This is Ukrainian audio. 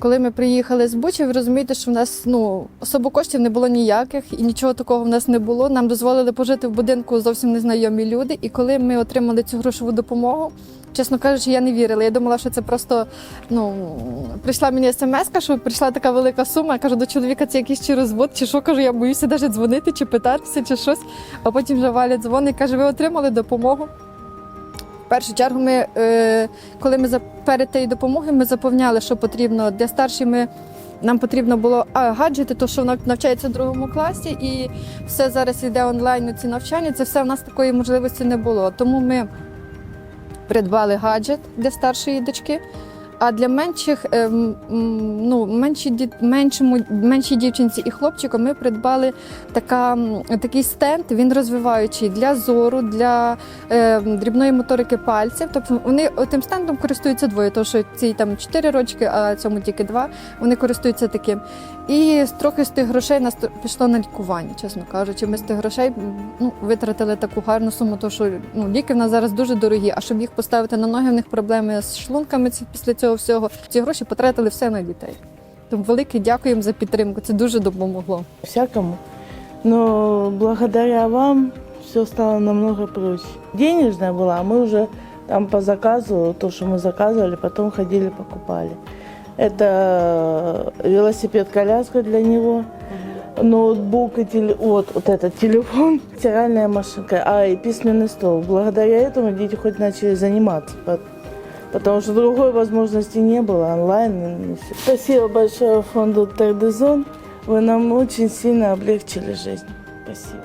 Коли ми приїхали з Бучі, ви розумієте, що в нас ну особо коштів не було ніяких і нічого такого в нас не було. Нам дозволили пожити в будинку зовсім незнайомі люди. І коли ми отримали цю грошову допомогу, чесно кажучи, я не вірила. Я думала, що це просто ну прийшла мені смс, що прийшла така велика сума. Я кажу, до чоловіка це якийсь чи розвод, чи що кажу, я боюся навіть дзвонити чи питатися, чи щось. А потім вже Валя дзвонить, каже, ви отримали допомогу. Першу чергу, ми, е, коли ми перед тією допомогою, ми заповняли, що потрібно для старших. Нам потрібно було гаджети, то що вона навчається в другому класі, і все зараз йде онлайн ці навчання. Це все в нас такої можливості не було. Тому ми придбали гаджет для старшої дочки. А для менших, ем, ну, менші, меншому, меншій дівчинці і хлопчику ми придбали така, такий стенд, він розвиваючий для зору, для е, дрібної моторики пальців. Тобто вони тим стендом користуються двоє, тому що цій там 4 рочки, а цьому тільки 2. Вони користуються таким. І трохи з тих грошей нас пішло на лікування, чесно кажучи. Ми з тих грошей ну, витратили таку гарну суму, тому що ну, ліки в нас зараз дуже дорогі, а щоб їх поставити на ноги, в них проблеми з шлунками ці- після цього всього. Ці гроші потратили все на дітей. Тому велике дякуємо за підтримку. Це дуже допомогло. всякому. Но благодаря вам все стало намного проще. Денежная была, а мы уже там по заказу, то, что мы заказывали, потом ходили, покупали. Это велосипед-коляска для него, ноутбук и теле... вот, вот этот телефон, стиральная машинка, а и письменный стол. Благодаря этому дети хоть начали заниматься, по- потому что другой возможности не было, онлайн. и всё. Спасибо большое фонду Тердезон. Вы нам очень сильно облегчили жизнь. Спасибо.